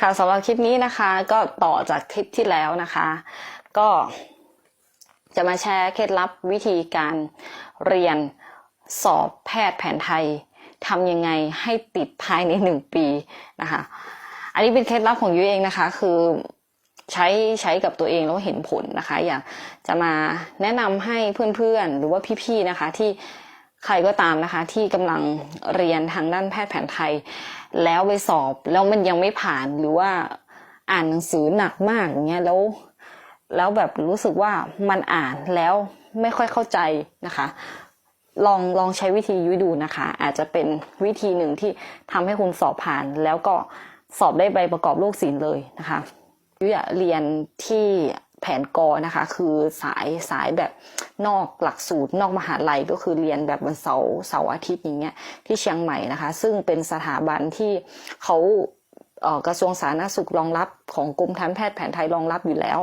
ค่ะสำหรับคลิปนี้นะคะ ก็ต่อจากคลิปที่แล้วนะคะ ก็จะมาแชร์เคล็ดลับวิธีการเรียนสอบแพทย์แผนไทยทำยังไงให้ติดภายในหนึ่งปีนะคะ อันนี้เป็นเคล็ดลับของยุ้ยเองนะคะ คือใช้ใช้กับตัวเองแล้วเห็นผลนะคะ อยากจะมาแนะนำให้เพื่อนๆ หรือว่าพี่ๆนะคะที่ ใครก็ตามนะคะ ที่กำลังเรียนทางด้านแพทย์แผนไทย แล้วไปสอบแล้วมันยังไม่ผ่านหรือว่าอ่านหนังสือหนักมากอย่างเงี้ยแล้วแล้วแบบรู้สึกว่ามันอ่านแล้วไม่ค่อยเข้าใจนะคะ ลองลองใช้วิธียุ้ยดูนะคะ อาจจะเป็นวิธีหนึ่งที่ทำให้คุณสอบผ่าน แล้วก็สอบได้ใบประกอบโรคศิลป์เลยนะคะยุ้ยอะเรียนที่ แผนกอนะคะ คือสายสายแบบนอกหลักสูตร นอกมหาลัยก็คือเรียนแบบวันเสาร์เสาร์อาทิตย์อย่างเงี้ยที่เชียงใหม่นะคะ ซึ่งเป็นสถาบันที่เขาเกระทรวงสาธารณสุขรองรับของกรมทันแพทย์แผนไทยรองรับอยู่แล้ว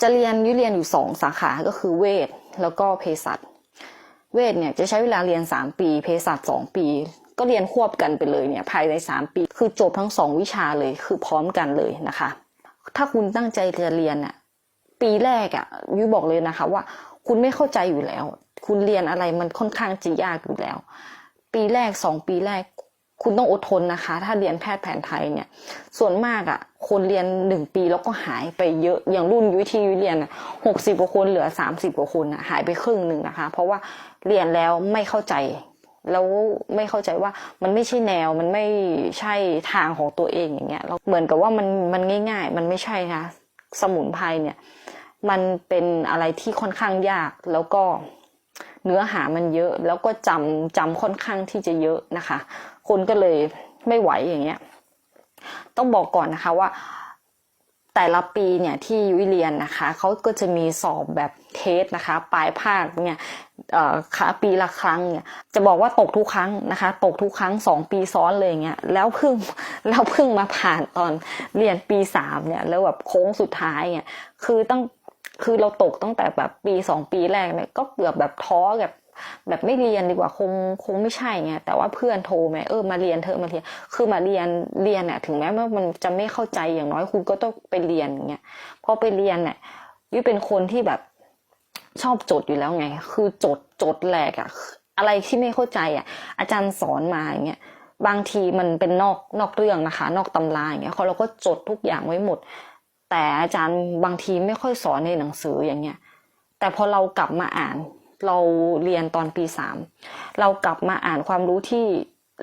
จะเรียนยุเรียนอยู่สองสาขาก็คือเวชแล้วก็เภสัชเวชเนี่ยจะใช้เวลาเรียนสามปีเภสัชสองปี ก็เรียนควบกันไปเลยเนี่ยภายในสามปี คือจบทั้งสองวิชาเลยคือพร้อมกันเลยนะคะ ถ้าคุณตั้งใจจะเรียนอะปีแรกอะยุยบอกเลยนะคะ ว่าคุณไม่เข้าใจอยู่แล้ว คุณเรียนอะไรมันค่อนข้างจะยากอยู่แล้ว ปีแรกสองปีแรก คุณต้องอดทนนะคะ ถ้าเรียนแพทย์แผนไทยเนี่ย ส่วนมากอะ่ะคนเรียนหนึ่งปีแล้วก็หายไปเยอะอย่างรุ่นยุ้ยที่ยุ้ยเรียนหกสิบกว่าคนเหลือสามสิบกว่าคนอะหายไปครึ่งหนึ่งนะคะ เพราะว่าเรียนแล้วไม่เข้าใจ แล้วไม่เข้าใจว่ามันไม่ใช่แนวมันไม่ใช่ทางของตัวเองอย่างเงี้ยแล้วเหมือนกับว่ามันมันง่าย ๆ มันไม่ใช่นะสมุนไพรเนี่ย มันเป็นอะไรที่ค่อนข้างยากแล้วก็เนื้อหามันเยอะแล้วก็จำจำค่อนข้างที่จะเยอะนะคะ คนก็เลยไม่ไหวอย่างเงี้ย ต้องบอกก่อนนะคะว่า แต่ละปีเนี่ยที่ยุ้ยเรียนนะคะเขาก็จะมีสอบแบบเทสนะคะ ปลายภาคเนี่ยค่ะปีละครั้งเนี่ยจะบอกว่าตกทุกครั้งนะคะ ตกทุกครั้งสองปีซ้อนเลยเงี้ยแล้วเพิ่งแล้วเพิ่งมาผ่านตอนเรียนปีสามเนี่ยแล้วแบบโค้งสุดท้ายเนี่ยคือตั้งคือเราตกตั้งแต่แบบปีสองปีแรกเนี่ยก็เกือบแบบท้อแบบ แบบไม่เรียนดีกว่าคงคงไม่ใช่ไงแต่ว่าเพื่อนโทรมาเออมาเรียนเธอะมาเรียน คือมาเรียนเรียนเนี่ยถึงแม้ว่ามันจะไม่เข้าใจอย่างน้อยคุณก็ต้องไปเรียนอย่างเงี้ยพอไปเรียนเนี่ยยุ้ยเป็นคนที่แบบชอบจดอยู่แล้วไง คือจดจดแหลกอะอะไรที่ไม่เข้าใจอะอาจารย์สอนมาอย่างเงี้ยบางทีมันเป็นนอกนอกเรื่องนะคะ นอกตำราอย่างเงี้ยเราก็จดทุกอย่างไว้หมด แต่อาจารย์บางทีไม่ค่อยสอนในหนังสืออย่างเงี้ย แต่พอเรากลับมาอ่าน เราเรียนตอนปีสามเรากลับมาอ่านความรู้ที่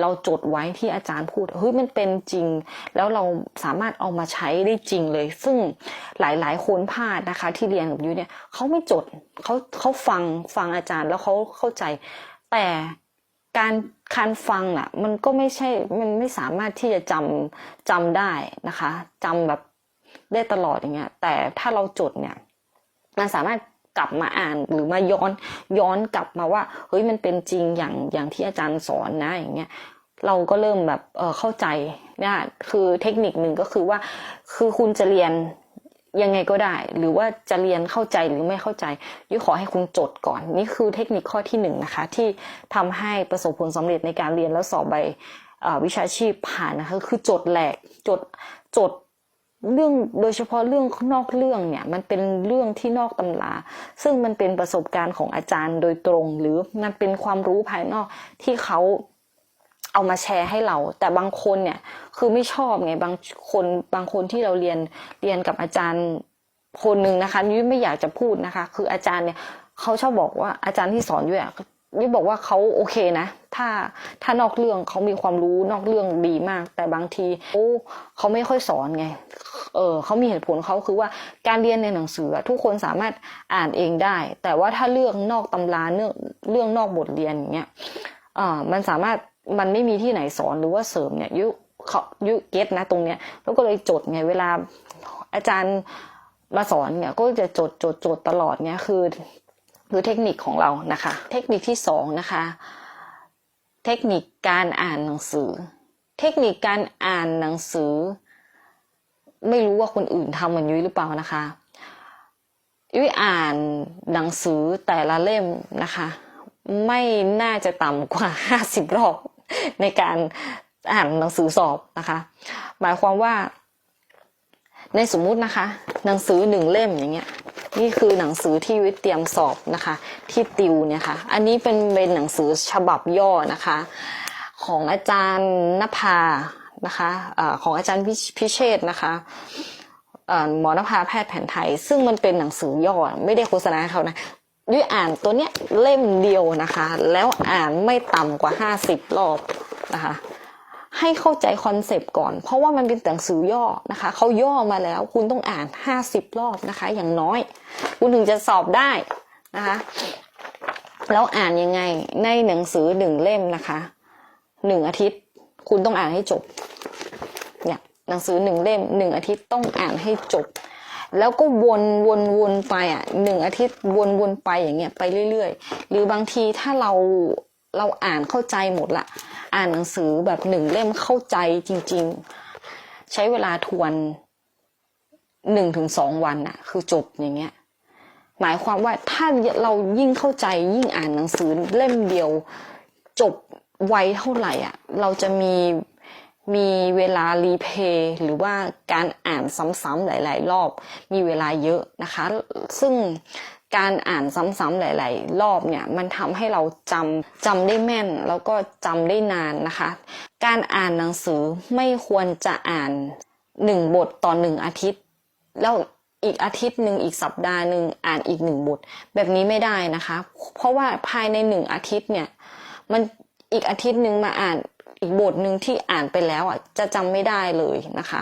เราจดไว้ที่อาจารย์พูดเฮ้ยมันเป็นจริง แล้วเราสามารถเอามาใช้ได้จริงเลย ซึ่งหลายๆคนพลาดนะคะ ที่เรียนกับยุ้ยเนี่ยเขาไม่จดเขาเขาฟังฟังอาจารย์แล้วเขาเข้าใจ แต่การการฟังอะ มันก็ไม่ใช่มันไม่สามารถที่จะจำจำได้นะคะจำแบบได้ตลอดอย่างเงี้ยแต่ถ้าเราจดเนี่ยมันสามารถ กลับมาอ่านหรือมาย้อนย้อนกลับมาว่าเฮ้ยมันเป็นจริงอย่างอย่างที่อาจารย์สอนนะอย่างเงี้ยเราก็เริ่มแบบเออเข้าใจนี่ยคือเทคนิคหนึ่งก็คือว่า คือคุณจะเรียนยังไงก็ได้ หรือว่าจะเรียนเข้าใจหรือไม่เข้าใจยุ้ยขอให้คุณจดก่อน นี่คือเทคนิคข้อที่หนึ่งนะคะ ที่ทำให้ประสบผลสำเร็จในการเรียนแล้วสอบใบวิชาชีพผ่านนะคะคือจดแหลกจดจด เรื่องโดยเฉพาะเรื่องนอกเรื่องเนี่ยมันเป็นเรื่องที่นอกตำรา ซึ่งมันเป็นประสบการณ์ของอาจารย์โดยตรง หรือมันเป็นความรู้ภายนอกที่เขาเอามาแชร์ให้เรา แต่บางคนเนี่ยคือไม่ชอบไงบางคนบางคนที่เราเรียนเรียนกับอาจารย์คนหนึ่งนะคะยุ้ยไม่อยากจะพูดนะคะ คืออาจารย์เนี่ยเขาชอบบอกว่าอาจารย์ที่สอนยุ้ยอะ ยุบอกว่าเขาโอเคนะ ถ้าถ้านอกเรื่องเขามีความรู้นอกเรื่องดีมาก แต่บางทีเขาเขาไม่ค่อยสอนไง เออเขามีเหตุผลเขาคือว่าการเรียนในหนังสือทุกคนสามารถอ่านเองได้ แต่ว่าถ้าเรื่องนอกตำราเรื่องเรื่องนอกบทเรียนอย่างเงี้ยอ่ามันสามารถมันไม่มีที่ไหนสอนหรือว่าเสริมเนี่ยยุเขายุเก็ตนะตรงเนี้ยแล้วก็เลยจดไงเวลาอาจารย์มาสอนเนี่ยก็จะจดจดจดตลอดเนี่ยคือ คือเทคนิคของเรานะคะ เทคนิคที่สองนะคะ เทคนิคการอ่านหนังสือ เทคนิคการอ่านหนังสือ ไม่รู้ว่าคนอื่นทำเหมือนยุ้ยหรือเปล่านะคะยุ้ยอ่านหนังสือแต่ละเล่มนะคะ ไม่น่าจะต่ำกว่าห้าสิบรอบในการอ่านหนังสือสอบนะคะ หมายความว่า ในสมมุตินะคะ หนังสือหนึ่งเล่มอย่างเงี้ย นี่คือหนังสือที่วิทย์เตรียมสอบนะคะ ที่ติวเนี่ยค่ะ อันนี้เป็นเป็นหนังสือฉบับย่อนะคะ ของอาจารย์นภานะคะอาของอาจารย์พิเชษฐ์นะคะเอ่อหมอนภาแพทย์แผนไทย ซึ่งมันเป็นหนังสือย่อไม่ได้โฆษณาเขานะด้วยอ่านตัวเนี้ยเล่มเดียวนะคะ แล้วอ่านไม่ต่ำกว่าห้าสิบรอบนะคะ ให้เข้าใจคอนเซปต์ก่อน เพราะว่ามันเป็นหนังสือย่อนะคะเขาย่อมาแล้วคุณต้องอ่านห้าสิบรอบนะคะ อย่างน้อย คุณถึงจะสอบได้นะคะแล้วอ่านยังไงในหนังสือหนึ่งเล่มนะคะหนึ่งอาทิตย์ คุณต้องอ่านให้จบเนี่ยหนังสือหนึ่งเล่มหนึ่งอาทิตย์ต้องอ่านให้จบ แล้วก็วนวนวนไปอะหนึ่งอาทิตย์วนวนไปอย่างเงี้ยไปเรื่อย ๆ หรือบางทีถ้าเรา เราอ่านเข้าใจหมดละ อ่านหนังสือแบบหนึ่งเล่มเข้าใจจริง ๆ ใช้เวลาทวนหนึ่งถึงสองวันน่ะคือจบอย่างเงี้ย หมายความว่าถ้าเรายิ่งเข้าใจยิ่งอ่านหนังสือเล่มเดียว จบไวเท่าไหร่อะ เราจะมีมีเวลารีเพย์หรือว่าการอ่านซ้ำๆหลาย ๆ รอบมีเวลาเยอะนะคะ ซึ่ง การอ่านซ้ำๆหลาย ๆ รอบเนี่ยมันทำให้เราจำจำได้แม่นแล้วก็จำได้นานนะคะ การอ่านหนังสือไม่ควรจะอ่านหนึ่งบทต่อหนึ่งอาทิตย์ แล้วอีกอาทิตย์หนึ่งอีกสัปดาห์หนึ่งอ่านอีกหนึ่งบท แบบนี้ไม่ได้นะคะ เพราะว่าภายในหนึ่งอาทิตย์เนี่ยมันอีกอาทิตย์หนึ่งมาอ่าน อีกบทหนึ่งที่อ่านไปแล้วอะจะจำไม่ได้เลยนะคะ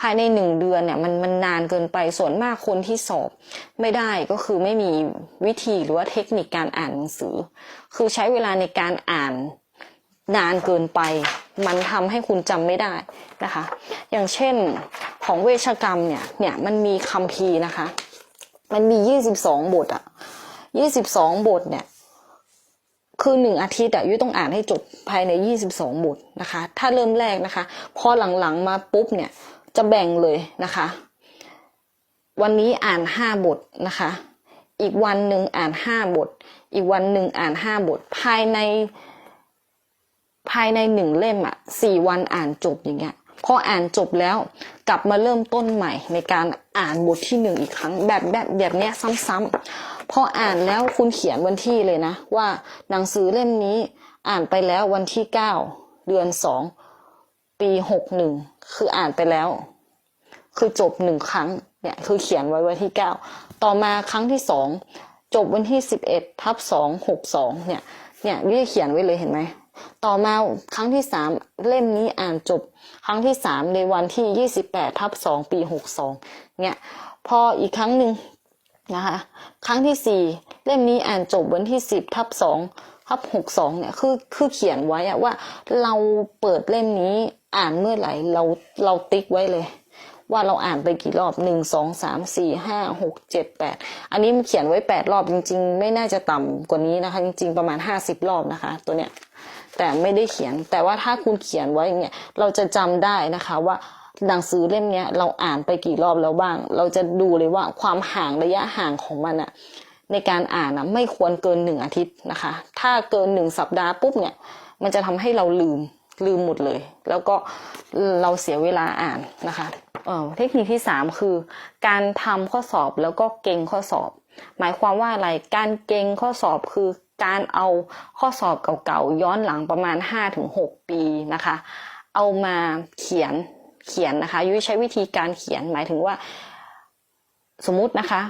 ภายในหนึ่งเดือนเนี่ยมันมันนานเกินไปส่วนมากคนที่สอบไม่ได้ก็คือไม่มีวิธีหรือว่าเทคนิคการอ่านหนังสือ คือใช้เวลาในการอ่านนานเกินไป มันทำให้คุณจำไม่ได้นะคะ อย่างเช่นของเวชกรรมเนี่ยเนี่ยมันมีคัมภีร์นะคะ มันมียี่สิบสองบทอะยี่สิบสองบทเนี่ย คือหนึ่งอาทิตย์อะยุ้ยต้องอ่านให้จบภายในยี่สิบสองบทนะคะ ถ้าเริ่มแรกนะคะ พอหลังๆมาปุ๊บเนี่ยจะแบ่งเลยนะคะ วันนี้อ่านห้าบทนะคะ อีกวันหนึ่งอ่านห้าบท อีกวันหนึ่งอ่านห้าบท ภายในภายในหนึ่งเล่มอะสี่วันอ่านจบอย่างเงี้ยพออ่านจบแล้วกลับมาเริ่มต้นใหม่ในการอ่านบทที่หนึ่งอีกครั้งแบบแบบแบบเนี้ยซ้ำๆ พออ่านแล้วคุณเขียนวันที่เลยนะ ว่าหนังสือเล่มนี้อ่านไปแล้ววันที่เก้าเดือนสองปีหกหนึ่งคืออ่านไปแล้ว คือจบหนึ่งครั้งเนี่ยคือเขียนไว้วันที่เก้าต่อมาครั้งที่สองจบวันที่สิบเอ็ดทับสองหกสองเนี่ยเนี่ยนี่เขียนไว้เลยเห็นไหมต่อมาครั้งที่สามเล่มนี้อ่านจบ ครั้งที่สามในวันที่ยี่สิบแปดทับสองปีหกสองเนี่ยพออีกครั้งหนึ่ง นะคะครั้งที่สี่เล่มนี้อ่านจบวันที่สิบทับสองทับหกสองเนี่ยคือคือเขียนไว้อะว่าเราเปิดเล่มนี้อ่านเมื่อไหร่เราเราติ๊กไว้เลย ว่าเราอ่านไปกี่รอบหนึ่งสองสามสี่ห้าหกเจ็ดแปดอันนี้มันเขียนไว้แปดรอบจริง ๆ ไม่น่าจะต่ำกว่านี้นะคะ จริง ๆ ประมาณห้าสิบรอบนะคะ ตัวเนี้ยแต่ไม่ได้เขียนแต่ว่าถ้าคุณเขียนไว้อย่างเงี้ยเราจะจำได้นะคะว่า หนังสือเล่มเนี้ยเราอ่านไปกี่รอบแล้วบ้าง เราจะดูเลยว่าความห่างระยะห่างของมันอะในการอ่านนะไม่ควรเกินหนึ่งอาทิตย์นะคะ ถ้าเกินหนึ่งสัปดาห์ปุ๊บเนี่ย มันจะทำให้เราลืมลืมหมดเลย แล้วก็เราเสียเวลาอ่านนะคะเออเทคนิคที่สามคือ การทำข้อสอบแล้วก็เก่งข้อสอบ หมายความว่าอะไรการเก่งข้อสอบคือการเอาข้อสอบเก่าๆย้อนหลังประมาณ 5-6 ปีนะคะ เอามาเขียน เขียนนะคะยุ้ยใช้วิธีการเขียนหมายถึงว่า สมมุตินะคะ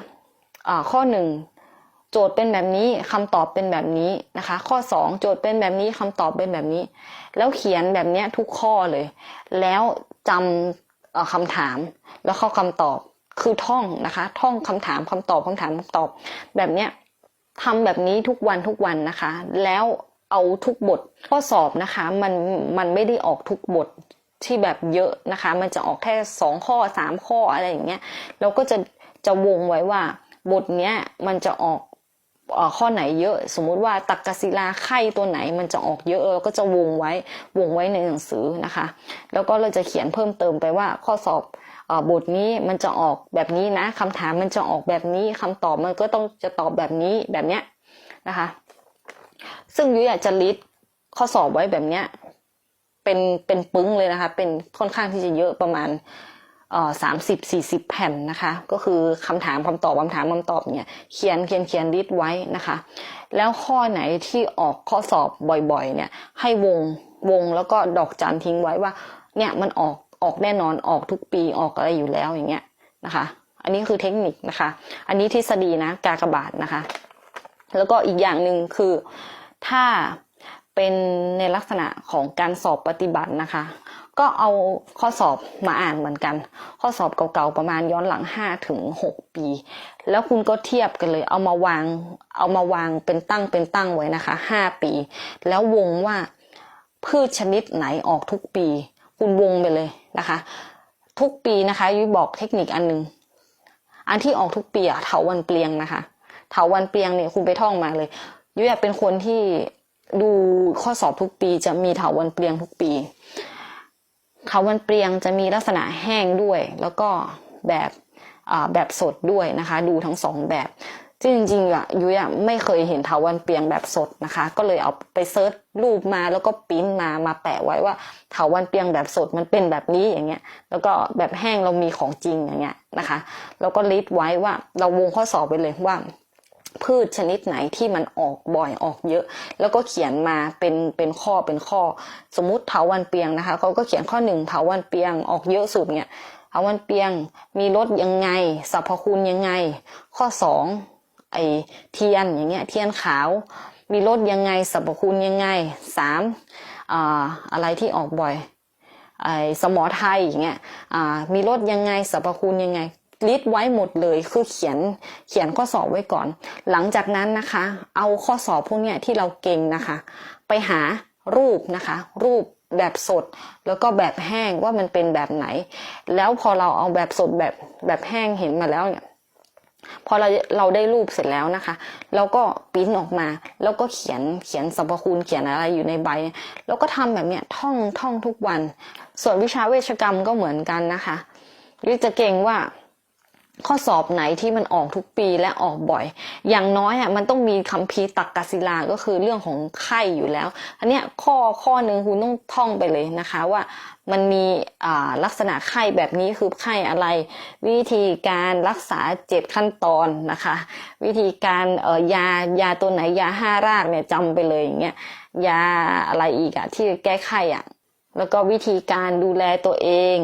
ข้อหนึ่งโจทย์เป็นแบบนี้คำตอบเป็นแบบนี้นะคะ ข้อสองโจทย์เป็นแบบนี้คำตอบเป็นแบบนี้ แล้วเขียนแบบเนี้ยทุกข้อเลย แล้วจำเอ่อคำถามแล้วเข้าคำตอบคือท่องนะคะ ท่องคำถามคำตอบคำถามคำตอบ แบบเนี้ยทำแบบนี้ทุกวันทุกวันนะคะ แล้วเอาทุกบทข้อสอบนะคะ มันมันไม่ได้ออกทุกบท ที่แบบเยอะนะคะ มันจะออกแค่สองข้อสามข้ออะไรอย่างเงี้ยเราก็จะจะวงไว้ว่าบทเนี้ยมันจะออกออข้อไหนเยอะ สมมุติว่าตักกศิลาไข่ตัวไหนมันจะออกเยอะเราก็จะวงไว้วงไว้ในหนังสือนะคะ แล้วก็เราจะเขียนเพิ่มเติมไปว่าข้อสอบบทนี้มันจะออกแบบนี้นะคำถามมันจะออกแบบนี้คำตอบมันก็ต้องจะตอบแบบนี้แบบเนี้ยนะคะ ซึ่งยุ้ยอยากจะลิสต์ข้อสอบไว้แบบเนี้ย เป็นเป็นปึ้งเลยนะคะ เป็นค่อนข้างที่จะเยอะประมาณสามสิบสี่สิบแผ่นนะคะ ก็คือคำถามคำตอบคำถามคำตอบเนี่ยเขียนเขียนเขียนลิสต์ไว้นะคะ แล้วข้อไหนที่ออกข้อสอบบ่อยๆ เนี่ยให้วงวงแล้วก็ดอกจันทิ้งไว้ว่า เนี่ยมันออกออกแน่นอนออกทุกปีออกอะไรอยู่แล้วอย่างเงี้ยนะคะ อันนี้คือเทคนิคนะคะ อันนี้ทฤษฎีนะกากบาทนะคะ แล้วก็อีกอย่างหนึ่งคือถ้า เป็นในลักษณะของการสอบปฏิบัตินะคะ ก็เอาข้อสอบมาอ่านเหมือนกัน ข้อสอบเก่าๆประมาณย้อนหลัง5ถึง6ปี แล้วคุณก็เทียบกันเลย เอามาวางเอามาวางเป็นตั้งเป็นตั้งไว้นะคะ 5 ปี แล้ววงว่าพืชชนิดไหนออกทุกปี คุณวงไปเลยนะคะ ทุกปีนะคะยุ้ยบอกเทคนิคอันหนึง อันที่ออกทุกปีอะเถาวันเปลียงนะคะ เถาวันเปลียงเนี่ยคุณไปท่องมาเลยยุ้ยเป็นคนที่ ดูข้อสอบทุกปี จะมีเถาวันเปลียงทุกปีเถาวันเปลียงจะมีลักษณะแห้งด้วย แล้วก็แบบแบบสดด้วยนะคะ ดูทั้งสองแบบซึ่งจริงๆอะยุ้ยอะไม่เคยเห็นเถาวันเปลียงแบบสดนะคะ ก็เลยเอาไปเซิร์ชรูปมาแล้วก็ปิ้นมามาแปะไว้ว่าเถาวันเปลียงแบบสดมันเป็นแบบนี้อย่างเงี้ย แล้วก็แบบแห้งเรามีของจริงอย่างเงี้ยนะคะ แล้วก็ลิสต์ไว้ว่าเราวงข้อสอบไปเลยว่า พืชชนิดไหนที่มันออกบ่อยออกเยอะ แล้วก็เขียนมาเป็นเป็นข้อเป็นข้อ สมมติเถาวันเปียงนะคะเขาก็เขียนข้อหนึ่งเถาวันเปียงออกเยอะสุดเนี่ยเถาวันเปียงมีรสยังไงสรรพคุณยังไง ข้อสองไอเทียนอย่างเงี้ยเทียนขาว มีรสยังไงสรรพคุณยังไงสามอ่าอะไรที่ออกบ่อยไอ้สมอไทยอย่างเงี้ยอ่ามีรสยังไงสรรพคุณยังไง ลิสต์ไว้หมดเลย คือเขียนเขียนข้อสอบไว้ก่อน หลังจากนั้นนะคะ เอาข้อสอบพวกเนี้ยที่เราเก่งนะคะ ไปหารูปนะคะ รูปแบบสดแล้วก็แบบแห้งว่ามันเป็นแบบไหน แล้วพอเราเอาแบบสดแบบแบบแห้งเห็นมาแล้วเนี่ยพอเราเราได้รูปเสร็จแล้วนะคะ เราก็ปิ้นออกมา แล้วก็เขียนเขียนสรรพคุณเขียนอะไรอยู่ในใบ แล้วก็ทำแบบเนี้ยท่องท่องทุกวัน ส่วนวิชาเวชกรรมก็เหมือนกันนะคะวิจะเก่งว่า ข้อสอบไหนที่มันออกทุกปีและออกบ่อย อย่างน้อยอะมันต้องมีคัมภีตักกศิลาก็คือเรื่องของไข้อยู่แล้วอันเนี้ยข้อข้อหนึ่งคุณต้องท่องไปเลยนะคะว่ามันมีลักษณะไข้แบบนี้คือไข้อะไร วิธีการรักษาเจ็ดขั้นตอนนะคะ วิธีการเออยายาตัวไหนยาห้ารากเนี่ยจำไปเลยอย่างเงี้ยยาอะไรอีกอะที่แก้ไข้อะแล้วก็วิธีการดูแลตัวเอง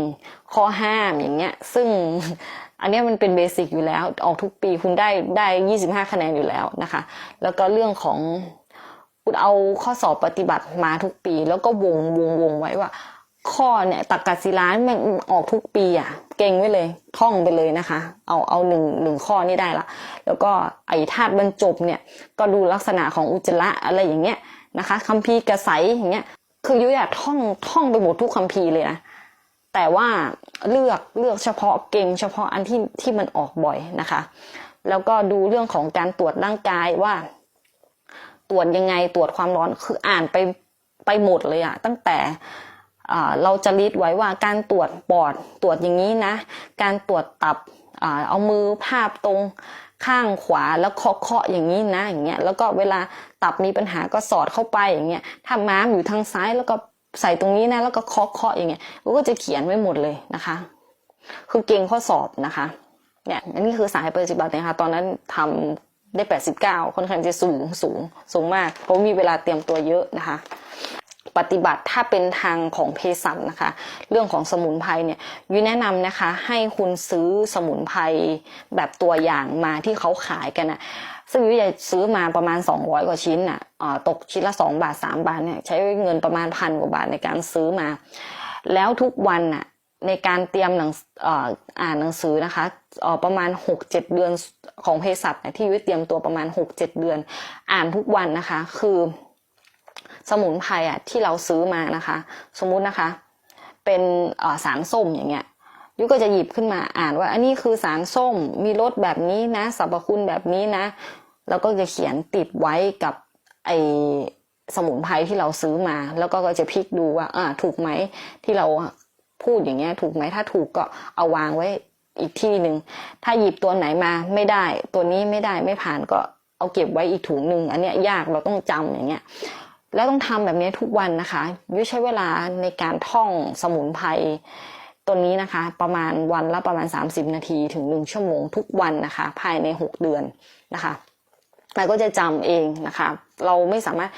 ข้อห้ามอย่างเงี้ยซึ่ง อันนี้มันเป็นเบสิกอยู่แล้ว ออกทุกปีคุณได้ได้ยี่สิบห้าคะแนนอยู่แล้วนะคะ แล้วก็เรื่องของคุณเอาข้อสอบปฏิบัติมาทุกปี แล้วก็วงวงวงไว้ว่า ข้อเนี่ยตักกศิลาแม่งออกทุกปีอะ เก่งไว้เลยท่องไปเลยนะคะ เอาเอาหนึ่งหนึ่งข้อนี่ได้ละ แล้วก็ไอ้ธาตุบรรจบเนี่ยก็ดูลักษณะของอุจจาระอะไรอย่างเงี้ยนะคะคัมภีร์กระใสอย่างเงี้ยคือยุ้ยอะท่องท่องไปหมดทุกคัมภีร์เลยนะ แต่ว่าเลือกเลือกเฉพาะเก่งเฉพาะอันที่ที่มันออกบ่อยนะคะ แล้วก็ดูเรื่องของการตรวจร่างกายว่า ตรวจยังไงตรวจความร้อนคืออ่านไปไปหมดเลยอะตั้งแต่เราจะลิสต์ไว้ว่าการตรวจปอดตรวจอย่างนี้นะ การตรวจตับอเอามือภาพตรงข้างขวาแล้วเคาะเคาะอย่างนี้นะอย่างเงี้ยแล้วก็เวลาตับมีปัญหาก็สอดเข้าไปอย่างเงี้ยถ้าม้ามอยู่ทางซ้ายแล้วก็ ใส่ตรงนี้นะแล้วก็เคาะเคาะอย่างเงี้ยก็จะเขียนไว้หมดเลยนะคะ คือเก่งข้อสอบนะคะเนี่ยอันนี้คือสายปฏิบัตินะคะตอนนั้นทำได้ 89ค่อนข้างจะสูงสูงสูงมาก เพราะมีเวลาเตรียมตัวเยอะนะคะ ปฏิบัติถ้าเป็นทางของเภสัชนะคะ เรื่องของสมุนไพรเนี่ยยุแนะนำนะคะ ให้คุณซื้อสมุนไพรแบบตัวอย่างมาที่เขาขายกันนะ ซึ่งยุ้ยจะซื้อมาประมาณ 200 กว่าชิ้นอะอ่าตกชิ้นละ 2 บาท 3 บาทเนี่ยใช้เงินประมาณพันกว่าบาทในการซื้อมา แล้วทุกวันน่ะในการเตรียมหนังอ่ออ่านหนังสือนะคะออประมาณ 6-7 เดือนของเภสัชเนี่ยที่ยุ้ยเตรียมตัวประมาณ 6-7 เดือน อ่านทุกวันนะคะ คือสมุนไพรอะที่เราซื้อมานะคะ สมมุตินะคะ เป็นสารส้มอย่างเงี้ย ยุก็จะหยิบขึ้นมาอ่านว่า อันนี้คือสารส้มมีรสแบบนี้นะสรรพคุณแบบนี้นะ แล้วก็จะเขียนติดไว้กับไอสมุนไพรที่เราซื้อมา แล้วก็จะพลิกดูว่าอ่าถูกไหมที่เราพูดอย่างเงี้ยถูกไหมถ้าถูกก็เอาวางไว้อีกที่หนึ่งถ้าหยิบตัวไหนมาไม่ได้ ตัวนี้ไม่ได้ไม่ผ่านก็เอาเก็บไว้อีกถุงหนึ่งอันเนี้ยยากเราต้องจำอย่างเงี้ยแล้วต้องทำแบบนี้ทุกวันนะคะยุ้ยใช้เวลาในการท่องสมุนไพร ตัวนี้นะคะประมาณวันละประมาณ 30 นาทีถึง 1 ชั่วโมงทุกวันนะคะ ภายใน 6 เดือนนะคะมันก็จะจำเองนะคะ เราไม่สามารถ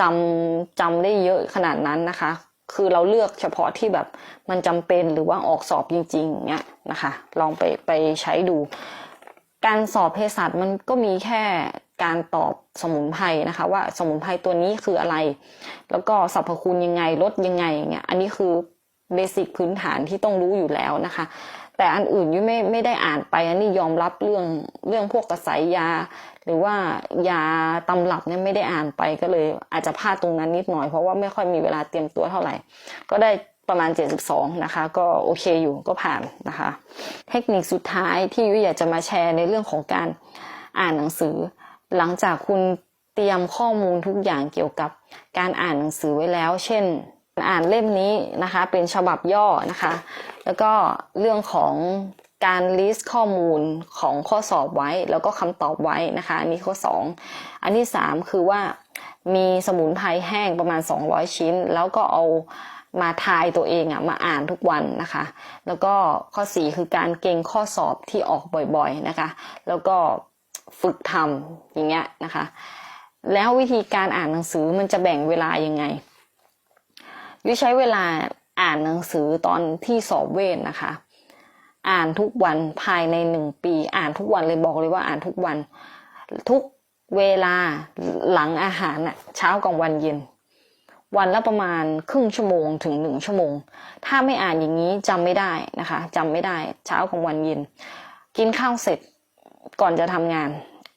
จำจำได้เยอะขนาดนั้นนะคะ คือเราเลือกเฉพาะที่แบบมันจำเป็นหรือว่าออกสอบจริงๆอย่างเงี้ยนะคะ ลองไปไปใช้ดู การสอบเภสัชมันก็มีแค่การตอบสมุนไพรนะคะ ว่าสมุนไพรตัวนี้คืออะไร แล้วก็สรรพคุณยังไงลดยังไงอย่างเงี้ยอันนี้คือ เบสิกพื้นฐานที่ต้องรู้อยู่แล้วนะคะ แต่อันอื่นยุ้ยไม่ไม่ได้อ่านไป อันนี้ยอมรับเรื่องเรื่องพวกกระสายยา หรือว่ายาตำรับเนี่ยไม่ได้อ่านไปก็เลย อาจจะพลาดตรงนั้นนิดหน่อยเพราะว่าไม่ค่อยมีเวลาเตรียมตัวเท่าไหร่ ก็ได้ประมาณ 72 นะคะ ก็โอเคอยู่ก็ผ่านนะคะ เทคนิคสุดท้ายที่ยุ้ยอยากจะมาแชร์ในเรื่องของการอ่านหนังสือ หลังจากคุณเตรียมข้อมูลทุกอย่างเกี่ยวกับการอ่านหนังสือไว้แล้ว เช่น อ่านเล่มนี้นะคะ เป็นฉบับย่อนะคะ แล้วก็เรื่องของการลิสต์ข้อมูลของข้อสอบไว้ แล้วก็คำตอบไว้นะคะอันนี้ข้อ 2 อันที่ 3 คือว่ามีสมุนไพรแห้งประมาณ 200 ชิ้น แล้วก็เอามาทายตัวเองอะมาอ่านทุกวันนะคะ แล้วก็ข้อ 4 คือการเก่งข้อสอบที่ออกบ่อยๆนะคะ แล้วก็ฝึกทำอย่างเงี้ยนะคะ แล้ววิธีการอ่านหนังสือมันจะแบ่งเวลายังไง ยุ้ยใช้เวลาอ่านหนังสือตอนที่สอบเวทนะคะ อ่านทุกวันภายในหนึ่งปี อ่านทุกวันเลยบอกเลยว่าอ่านทุกวัน ทุกเวลาหลังอาหารน่ะเช้ากลางวันเย็น วันละประมาณครึ่งชั่วโมงถึงหนึ่งชั่วโมง ถ้าไม่อ่านอย่างนี้จำไม่ได้นะคะจำไม่ได้เช้ากลางวันเย็น กินข้าวเสร็จก่อนจะทำงาน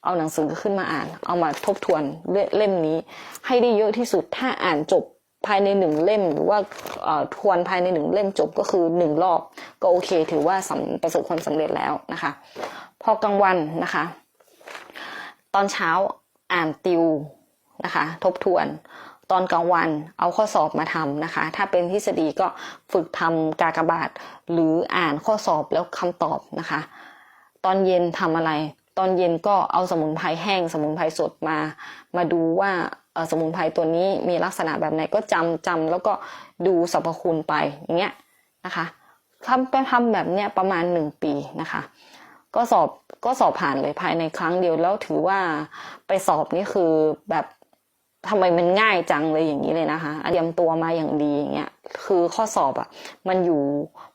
เอาหนังสือขึ้นมาอ่าน เอามาทบทวนเล่มนี้ ให้ได้เยอะที่สุดถ้าอ่านจบ ภายในหนึ่งเล่ม หรือว่าทวนภายในหนึ่งเล่มจบก็คือหนึ่งรอบ ก็โอเค ถือว่าประสบความสำเร็จแล้วนะคะ พอกลางวันนะคะ ตอนเช้าอ่านติวนะคะ ทบทวนตอนกลางวันเอาข้อสอบมาทำนะคะ ถ้าเป็นทฤษฎีก็ฝึกทำกากบาท หรืออ่านข้อสอบแล้วคำตอบนะคะ ตอนเย็นทำอะไร ตอนเย็นก็เอาสมุนไพรแห้ง สมุนไพรสดมา มาดูว่า สมุนไพรตัวนี้มีลักษณะแบบไหนก็จำจำแล้วก็ดูสรรพคุณไปอย่างเงี้ยนะคะทำไปทำแบบเนี้ยประมาณหนึ่งปีนะคะ ก็สอบก็สอบผ่านเลยภายในครั้งเดียวแล้วถือว่าไปสอบนี่คือแบบทำไมมันง่ายจังเลยอย่างนี้เลยนะคะเตรียมตัวมาอย่างดีอย่างเงี้ยคือข้อสอบอะ่ะมันอยู่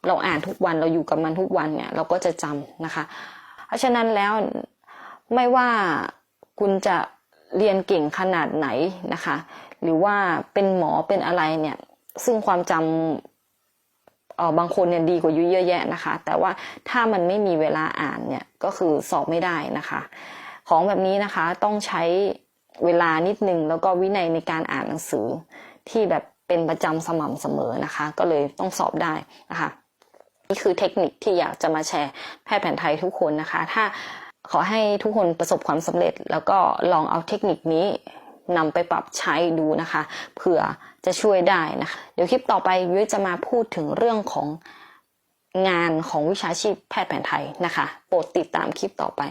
เราอ่านทุกวันเราอยู่กับมันทุกวันเนี่ยเราก็จะจำนะคะ เพราะฉะนั้นแล้วไม่ว่าคุณจะ เรียนเก่งขนาดไหนนะคะ หรือว่าเป็นหมอเป็นอะไรเนี่ย ซึ่งความจำเออบางคนเนี่ยดีกว่ายุเยอะแยะนะคะ แต่ว่าถ้ามันไม่มีเวลาอ่านเนี่ยก็คือสอบไม่ได้นะคะ ของแบบนี้นะคะต้องใช้เวลานิดนึงแล้วก็วินัยในการอ่านหนังสือที่แบบเป็นประจำสม่ำเสมอนะคะ ก็เลยต้องสอบได้นะคะ นี่คือเทคนิคที่อยากจะมาแชร์แพทย์แผนไทยทุกคนนะคะ ถ้า ขอให้ทุกคนประสบความสำเร็จ แล้วก็ลองเอาเทคนิคนี้นำไปปรับใช้ดูนะคะ เผื่อจะช่วยได้นะคะ เดี๋ยวคลิปต่อไปยุ้ยจะมาพูดถึงเรื่องของงานของวิชาชีพแพทย์แผนไทยนะคะ โปรดติดตามคลิปต่อไป